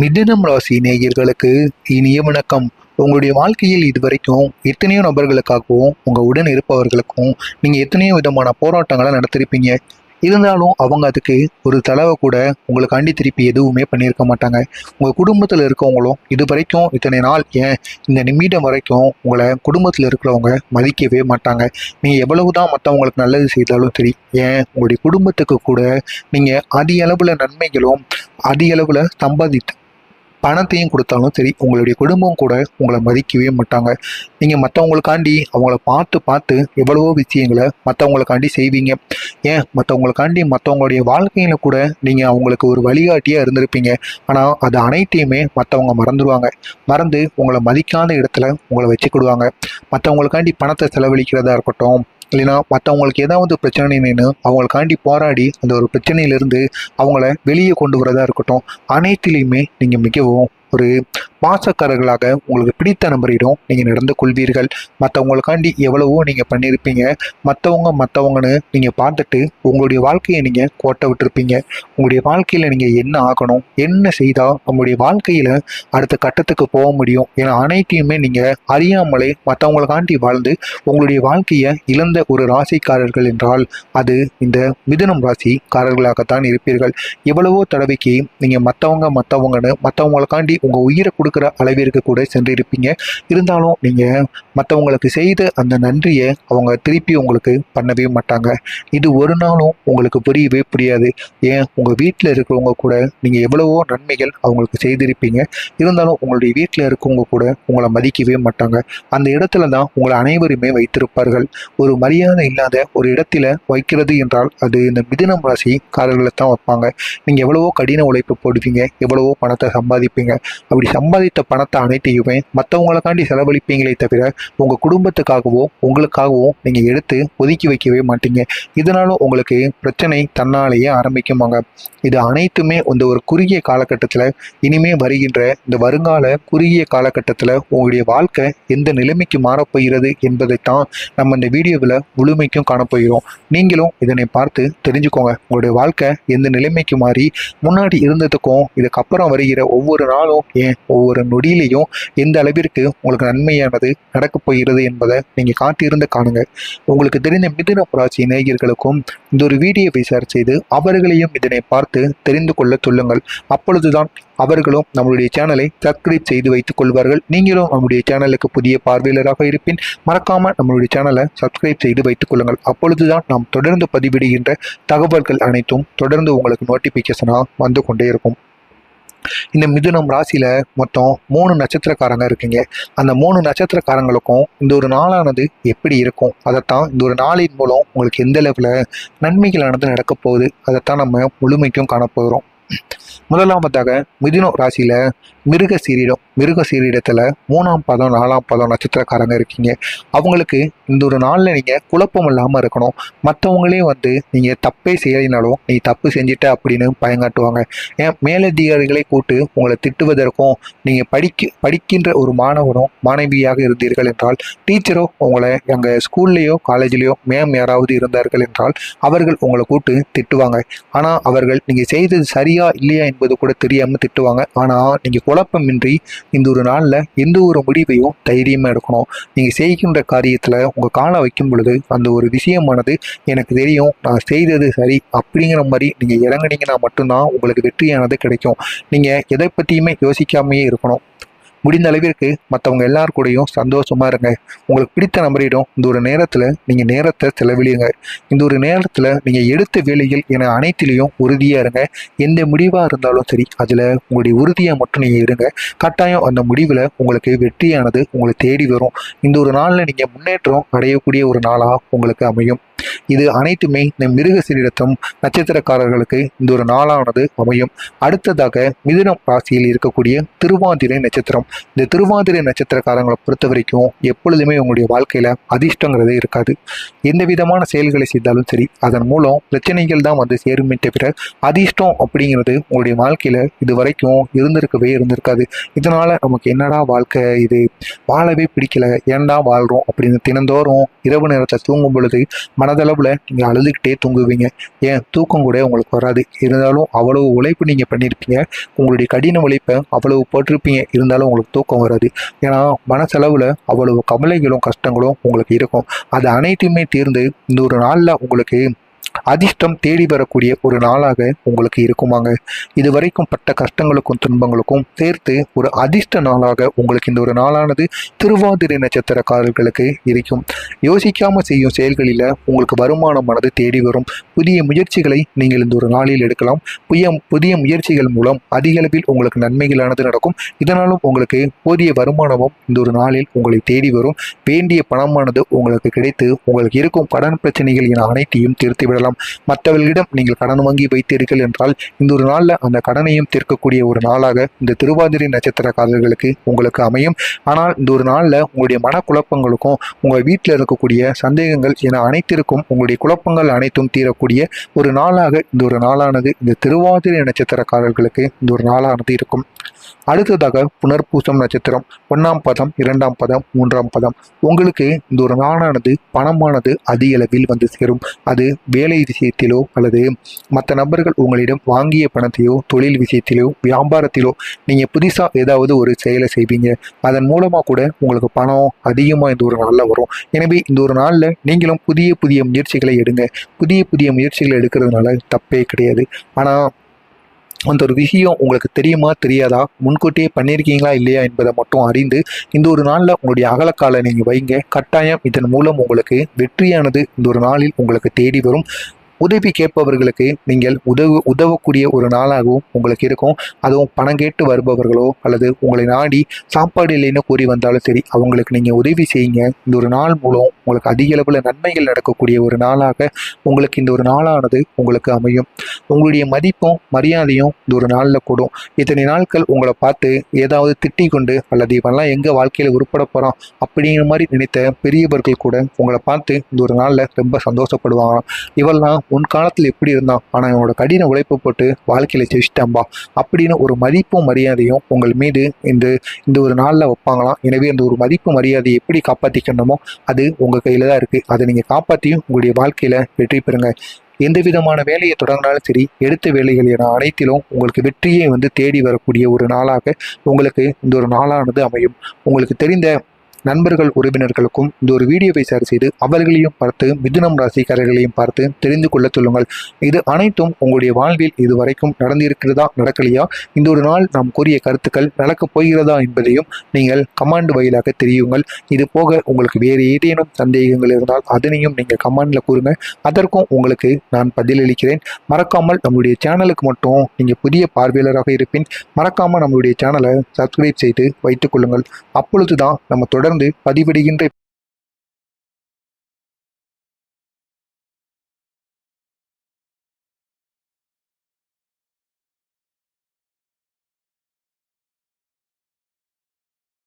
மிதுனம் ராசி நேயர்களுக்கு இனிய வணக்கம். உங்களுடைய வாழ்க்கையில் இதுவரைக்கும் எத்தனையோ நபர்களுக்காகவும் உங்கள் உடன் இருப்பவர்களுக்கும் நீங்கள் எத்தனையோ விதமான போராட்டங்களை நடத்திருப்பீங்க. இருந்தாலும் அவங்க அதுக்கு ஒரு தடவை கூட உங்களுக்காண்டி திருப்பி எதுவுமே பண்ணியிருக்க மாட்டாங்க. உங்கள் குடும்பத்தில் இருக்கவங்களும் இது வரைக்கும் இத்தனை நாள் ஏன் இந்த நிமிடம் வரைக்கும் உங்களை குடும்பத்தில் இருக்கிறவங்க மதிக்கவே மாட்டாங்க. நீங்கள் எவ்வளவு தான் மற்றவங்களுக்கு நல்லது செய்தாலும் சரி ஏன் உங்களுடைய குடும்பத்துக்கு கூட நீங்கள் அதிக அளவில் நன்மைகளும் அதிக அளவில் சம்பாதித்து பணத்தையும் கொடுத்தாலும் சரி உங்களுடைய குடும்பம் கூட உங்களை மதிக்கவே மாட்டாங்க. நீங்கள் மற்றவங்களுக்காண்டி அவங்கள பார்த்து பார்த்து எவ்வளவோ விஷயங்களை மற்றவங்களுக்காண்டி செய்வீங்க. ஏன்? மற்றவங்களுக்காண்டி மற்றவங்களுடைய வாழ்க்கையில் கூட நீங்கள் அவங்களுக்கு ஒரு வழிகாட்டியாக இருந்திருப்பீங்க. ஆனால் அது அனைத்தையுமே மற்றவங்க மறந்துடுவாங்க மறந்து உங்களை மதிக்காத இடத்துல உங்களை வச்சுக்கிடுவாங்க. மற்றவங்களுக்காண்டி பணத்தை செலவழிக்கிறதா இருக்கட்டும் இல்லைன்னா மற்றவங்களுக்கு ஏதாவது பிரச்சனை நின்று அவங்களுக்காண்டி போராடி அந்த ஒரு பிரச்சனையிலிருந்து அவங்கள வெளியே கொண்டு வரதா இருக்கட்டும் அனைத்திலையுமே நீங்கள் மிகவும் ஒரு பாசக்காரர்களாக உங்களுக்கு பிடித்த நபரிடம் நீங்கள் நடந்து கொள்வீர்கள். மற்றவங்களுக்காண்டி எவ்வளவோ நீங்கள் பண்ணியிருப்பீங்க. மற்றவங்க மற்றவங்கன்னு நீங்கள் பார்த்துட்டு உங்களுடைய வாழ்க்கையை நீங்கள் கோட்டை விட்டுருப்பீங்க. உங்களுடைய வாழ்க்கையில் நீங்கள் என்ன ஆகணும்? என்ன செய்தால் உங்களுடைய வாழ்க்கையில் அடுத்த கட்டத்துக்கு போக முடியும்? ஏன்னா அனைத்தையுமே நீங்கள் அறியாமலே மற்றவங்களுக்காண்டி வாழ்ந்து உங்களுடைய வாழ்க்கையை இழந்த ஒரு ராசிக்காரர்கள் என்றால் அது இந்த மிதுனம் ராசிக்காரர்களாகத்தான் இருப்பீர்கள். எவ்வளவோ தடவைக்கு நீங்கள் மற்றவங்க மற்றவங்கன்னு மற்றவங்களுக்காண்டி உங்கள் உயிரை கொடுக்குற அளவிற்கு கூட சென்றிருப்பீங்க. இருந்தாலும் நீங்கள் மற்றவங்களுக்கு செய்த அந்த நன்றியை அவங்க திருப்பி உங்களுக்கு பண்ணவே மாட்டாங்க. இது ஒரு நாளும் உங்களுக்கு புரியவே புரியாது. ஏன்? உங்கள் வீட்டில் இருக்கிறவங்க கூட நீங்கள் எவ்வளவோ நன்மைகள் அவங்களுக்கு செய்திருப்பீங்க. இருந்தாலும் உங்களுடைய வீட்டில் இருக்கவங்க கூட உங்களை மதிக்கவே மாட்டாங்க. அந்த இடத்துல தான் உங்களை அனைவருமே வைத்திருப்பார்கள். ஒரு மரியாதை இல்லாத ஒரு இடத்துல வைக்கிறது என்றால் அது இந்த மிதுனம் ராசிக்காரர்களை தான் வைப்பாங்க. நீங்கள் எவ்வளவோ கடின உழைப்பு போடுவீங்க எவ்வளவோ பணத்தை சம்பாதிப்பீங்க. அப்படி சம்பாதித்த பணத்தை அனைத்தையுமே மற்றவங்களுக்காண்டி செலவழிப்பீங்களே தவிர உங்கள் குடும்பத்துக்காகவோ உங்களுக்காகவோ நீங்கள் எடுத்து ஒதுக்கி வைக்கவே மாட்டீங்க. இதனாலும் உங்களுக்கு பிரச்சனை தன்னாலேயே ஆரம்பிக்குமாங்க. இது அனைத்துமே இந்த ஒரு குறுகிய காலகட்டத்தில் இனிமே வருகின்ற இந்த வருங்கால குறுகிய காலகட்டத்தில் உங்களுடைய வாழ்க்கை எந்த நிலைமைக்கு மாறப்போகிறது என்பதைத்தான் நம்ம இந்த வீடியோவில் முழுமைக்கும் காணப்போகிறோம் நீங்களும் இதனை பார்த்து தெரிஞ்சுக்கோங்க. உங்களுடைய வாழ்க்கை எந்த நிலைமைக்கு மாறி முன்னாடி இருந்ததுக்கும் இதுக்கப்புறம் வருகிற ஒவ்வொரு நாளும் ஏன் ஒவ்வொரு நொடியிலையும் எந்த அளவிற்கு உங்களுக்கு நன்மையானது நடக்கப் போகிறது என்பதை நீங்கள் காத்திருந்து காணுங்க உங்களுக்கு தெரிந்த மிதுன ராசி நேயர்களுக்கும் இந்த ஒரு வீடியோவை ஷேர் செய்து அவர்களையும் இதனை பார்த்து தெரிந்து கொள்ள சொல்லுங்கள். அப்பொழுதுதான் அவர்களும் நம்மளுடைய சேனலை சப்ஸ்கிரைப் செய்து வைத்துக் கொள்வார்கள். நீங்களும் நம்முடைய சேனலுக்கு புதிய பார்வையாளராக இருப்பின் மறக்காம நம்மளுடைய சேனலை சப்ஸ்கிரைப் செய்து வைத்துக் கொள்ளுங்கள். அப்பொழுதுதான் நாம் தொடர்ந்து பதிவிடுகின்ற தகவல்கள் அனைத்தும் தொடர்ந்து உங்களுக்கு நோட்டிபிகேஷனாக வந்து கொண்டே இருக்கும். இந்த மிதுனம் ராசியில் மொத்தம் மூணு நட்சத்திரக்காரங்க இருக்கீங்க. அந்த மூணு நட்சத்திரக்காரங்களுக்கும் இந்த ஒரு நாளானது எப்படி இருக்கும்? அதைத்தான் இந்த ஒரு நாளின் மூலம் உங்களுக்கு எந்த அளவில் நன்மைகளானது நடக்க போகுது? அதைத்தான் நம்ம முழுமைக்கும் காணப்போகிறோம் முதலாவதாக மிதுன ராசியில் மிருக சீரிடம் மிருக சீரிடத்தில் மூணாம் பதம் நாலாம் பதம் நட்சத்திரக்காரங்க இருக்கீங்க. அவங்களுக்கு இந்த ஒரு நாளில் நீங்கள் குழப்பம் இல்லாமல் இருக்கணும். மற்றவங்களே வந்து நீங்கள் தப்பே செய்யலைனாலும் நீ தப்பு செஞ்சிட்ட அப்படின்னு பயங்காட்டுவாங்க. ஏன்? மேலதிகாரிகளை கூட்டு உங்களை திட்டுவதற்கும் நீங்கள் படிக்க படிக்கின்ற ஒரு மாணவனும் மாணவியாக இருந்தீர்கள் என்றால் டீச்சரோ உங்களை எங்கள் ஸ்கூல்லையோ காலேஜ்லேயோ மேம் யாராவது இருந்தார்கள் என்றால் அவர்கள் உங்களை கூட்டு திட்டுவாங்க. ஆனால் அவர்கள் நீங்கள் செய்தது சரியா இல்லையா என்பது கூட தெரியாமல் திட்டுவாங்க. ஆனால் நீங்கள் குழப்பமின்றி இந்த ஒரு நாளில் எந்த ஒரு முடிவையும் தைரியமாக எடுக்கணும். நீங்கள் செய்கின்ற காரியத்தில் உங்கள் காலை வைக்கும் பொழுது அந்த ஒரு விஷயமானது எனக்கு தெரியும். நான் செய்தது சரி அப்படிங்கிற மாதிரி நீங்கள் இறங்குனீங்கன்னா மட்டும்தான் உங்களுக்கு வெற்றியானது கிடைக்கும். நீங்கள் எதை பற்றியுமே யோசிக்காமையே இருக்கணும். முடிந்த அளவிற்கு மற்றவங்க எல்லார் கூடயும் சந்தோஷமாக இருங்க. உங்களுக்கு பிடித்த நபரிடம் இந்த ஒரு நேரத்தில் நீங்கள் நேரத்தை செலவிடுங்க. இந்த ஒரு நேரத்தில் நீங்கள் எடுத்த வேலைகள் என அனைத்திலையும் உறுதியாக இருங்க. எந்த முடிவாக இருந்தாலும் சரி அதில் உங்களுடைய உறுதியாக மட்டும் நீங்கள் இருங்க. கட்டாயம் அந்த முடிவில் உங்களுக்கு வெற்றியானது உங்களை தேடி வரும். இந்த ஒரு நாளில் நீங்கள் முன்னேற்றம் அடையக்கூடிய ஒரு நாளாக உங்களுக்கு அமையும். இது அனைத்துமே இந்த மிருக சீரிடத்தும் நட்சத்திரக்காரர்களுக்கு இந்த ஒரு நாளானது அமையும். அடுத்ததாக மிதுனம் ராசியில் இருக்கக்கூடிய திருவாதிரை நட்சத்திரம். இந்த திருவாதிரை நட்சத்திரக்காரங்களை பொறுத்த வரைக்கும் எப்பொழுதுமே உங்களுடைய வாழ்க்கையில அதிர்ஷ்டங்கிறது இருக்காது. எந்த விதமான செயல்களை செய்தாலும் சரி அதன் மூலம் பிரச்சனைகள் தான் வந்து சேருமே தவிர அதிர்ஷ்டம் அப்படிங்கிறது உங்களுடைய வாழ்க்கையில இது வரைக்கும் இருந்திருக்கவே இருந்திருக்காது. இதனால நமக்கு என்னடா வாழ்க்கை இது? வாழவே பிடிக்கல. ஏன்டா வாழ்றோம்? அப்படின்னு தினந்தோறும் இரவு நேரத்தை தூங்கும் பொழுது மனதளவில் நீங்கள் அழுதுகிட்டே தூங்குவீங்க. ஏன்? தூக்கம் கூட உங்களுக்கு வராது. இருந்தாலும் அவ்வளவு உழைப்பு நீங்கள் பண்ணியிருப்பீங்க உங்களுடைய கடின உழைப்பை அவ்வளவு போட்டிருப்பீங்க. இருந்தாலும் உங்களுக்கு தூக்கம் வராது. ஏன்னா மனசளவில் அவ்வளவு கவலைகளும் கஷ்டங்களும் உங்களுக்கு இருக்கும். அது அனைத்துமே தீர்ந்து இந்த ஒரு நாளில் உங்களுக்கு அதிர்ஷ்டம் தேடி வரக்கூடிய ஒரு நாளாக உங்களுக்கு இருக்குமாங்க. இது வரைக்கும் பட்ட கஷ்டங்களுக்கும் துன்பங்களுக்கும் சேர்த்து ஒரு அதிர்ஷ்ட நாளாக உங்களுக்கு இந்த ஒரு நாளானது திருவாதிரை நட்சத்திரக்காரர்களுக்கு இருக்கும். யோசிக்காம செய்யும் செயல்களில் உங்களுக்கு வருமானமானது தேடி வரும். புதிய முயற்சிகளை நீங்கள் இந்த ஒரு நாளில் எடுக்கலாம். புதிய புதிய முயற்சிகள் மூலம் அதிக அளவில் உங்களுக்கு நன்மைகளானது நடக்கும். இதனாலும் உங்களுக்கு போதிய வருமானமும் இந்த ஒரு நாளில் உங்களை தேடி வரும். வேண்டிய பணமானது உங்களுக்கு கிடைத்து உங்களுக்கு இருக்கும் கடன் பிரச்சனைகள் என அனைத்தையும் திருத்திவிடலாம் விடலாம் மற்றவர்களிடம் நீங்கள் கடன் வாங்கி வைத்தீர்கள் என்றால் இந்த ஒரு நாளில் அந்த கடனையும் தீர்க்கக்கூடிய ஒரு நாளாக இந்த திருவாதிரை நட்சத்திரக்காரர்களுக்கு உங்களுக்கு அமையும். ஆனால் இந்த ஒரு நாளில் உங்களுடைய மனக்குழப்பங்களுக்கும் உங்கள் வீட்டில் இருக்கக்கூடிய சந்தேகங்கள் என அனைத்திற்கும் உங்களுடைய குழப்பங்கள் அனைத்தும் தீரக்கூடிய ஒரு நாளாக இந்த ஒரு நாளானது இந்த திருவாதிரை நட்சத்திரக்காரர்களுக்கு இந்த ஒரு நாளானது இருக்கும். அடுத்ததாக புனர்பூசம் நட்சத்திரம் ஒன்றாம் பதம் இரண்டாம் பதம் மூன்றாம் பதம். உங்களுக்கு இந்த ஒரு நாளானது பணமானது அதிக அளவில் வந்து சேரும். அது வேலை விஷயத்திலோ அல்லது மற்ற நபர்கள் உங்களிடம் வாங்கிய பணத்தையோ தொழில் விஷயத்திலோ வியாபாரத்திலோ நீங்கள் புதுசாக ஏதாவது ஒரு செயலை செய்வீங்க. அதன் மூலமாக கூட உங்களுக்கு பணம் அதிகமாக இந்த ஒரு நாளில் வரும். எனவே இந்த ஒரு நாளில் நீங்களும் புதிய புதிய முயற்சிகளை எடுங்க. புதிய புதிய முயற்சிகளை எடுக்கிறதுனால தப்பே கிடையாது. ஆனால் அந்த ஒரு விஷயம் உங்களுக்கு தெரியுமா தெரியாதா? முன்கூட்டியே பண்ணியிருக்கீங்களா இல்லையா என்பதை மட்டும் அறிந்து இந்த ஒரு நாளில் உங்களுடைய அகலக்காலை நீங்கள் வைங்க. கட்டாயம் இதன் மூலம் உங்களுக்கு வெற்றியானது இந்த ஒரு நாளில் உங்களுக்கு தேடி வரும். உதவி கேட்பவர்களுக்கு நீங்கள் உதவு உதவக்கூடிய ஒரு நாளாகவும் உங்களுக்கு இருக்கும். அதுவும் பணம் கேட்டு வருபவர்களோ அல்லது உங்களை நாடி சாப்பாடு இல்லைன்னு கூறி வந்தாலும் சரி அவங்களுக்கு நீங்கள் உதவி செய்யுங்க. இந்த ஒரு நாள் மூலம் உங்களுக்கு அதிக அளவில் நன்மைகள் நடக்கக்கூடிய ஒரு நாளாக உங்களுக்கு இந்த ஒரு நாளானது உங்களுக்கு அமையும். உங்களுடைய மதிப்பும் மரியாதையும் இந்த ஒரு நாளில் கூடும். இத்தனை நாட்கள் உங்களை பார்த்து ஏதாவது திட்டி கொண்டு அல்லது இவெல்லாம் எங்கே வாழ்க்கையில் உருப்பட போகிறான் அப்படிங்கிற மாதிரி நினைத்த பெரியவர்கள் கூட உங்களை பார்த்து இந்த ஒரு நாளில் ரொம்ப சந்தோஷப்படுவாங்க இவெல்லாம் உன் காலத்தில் எப்படி இருந்தான் ஆனால் இவனோட கடின உழைப்பு போட்டு வாழ்க்கையில் ஜெயிச்சிட்டாம்பா அப்படின்னு ஒரு மதிப்பும் மரியாதையும் உங்கள் மீது இந்த இந்த ஒரு நாளில் வைப்பாங்களாம் எனவே அந்த ஒரு மதிப்பு மரியாதையை எப்படி காப்பாற்றிக்கணுமோ அது உங்கள் கையில் தான் இருக்குது அதை நீங்கள் காப்பாற்றியும் உங்களுடைய வாழ்க்கையில் வெற்றி பெறுங்க. எந்த விதமான வேலையை தொடங்கினாலும் சரி எடுத்த வேலைகள் என அனைத்திலும் உங்களுக்கு வெற்றியை வந்து தேடி வரக்கூடிய ஒரு நாளாக உங்களுக்கு இந்த ஒரு நாளானது அமையும். உங்களுக்கு தெரிந்த நண்பர்கள் உறவினர்களுக்கும் இந்த ஒரு வீடியோவை ஷேர் செய்து அவர்களையும் பார்த்து மிதுனம் ராசிக்காரர்களையும் பார்த்து தெரிந்து கொள்ள சொல்லுங்கள். இது அனைத்தும் உங்களுடைய வாழ்வில் இதுவரைக்கும் நடந்திருக்கிறதா நடக்கலையா? இந்த ஒரு நாள் நாம் கூறிய கருத்துக்கள் நடக்கப் போகிறதா என்பதையும் நீங்கள் கமாண்ட் வாயிலாக தெரியுங்கள். இது போக உங்களுக்கு வேறு ஏதேனும் சந்தேகங்கள் இருந்தால் அதனையும் நீங்கள் கமாண்டில் கூறுங்க. அதற்கும் உங்களுக்கு நான் பதிலளிக்கிறேன். மறக்காமல் நம்முடைய சேனலுக்கு மட்டும் நீங்கள் புதிய பார்வையாளராக இருப்பின் மறக்காமல் நம்மளுடைய சேனலை சப்ஸ்கிரைப் செய்து வைத்துக் கொள்ளுங்கள். அப்பொழுது தான் நம்ம தொடர்ந்து பதிவிடுகின்ற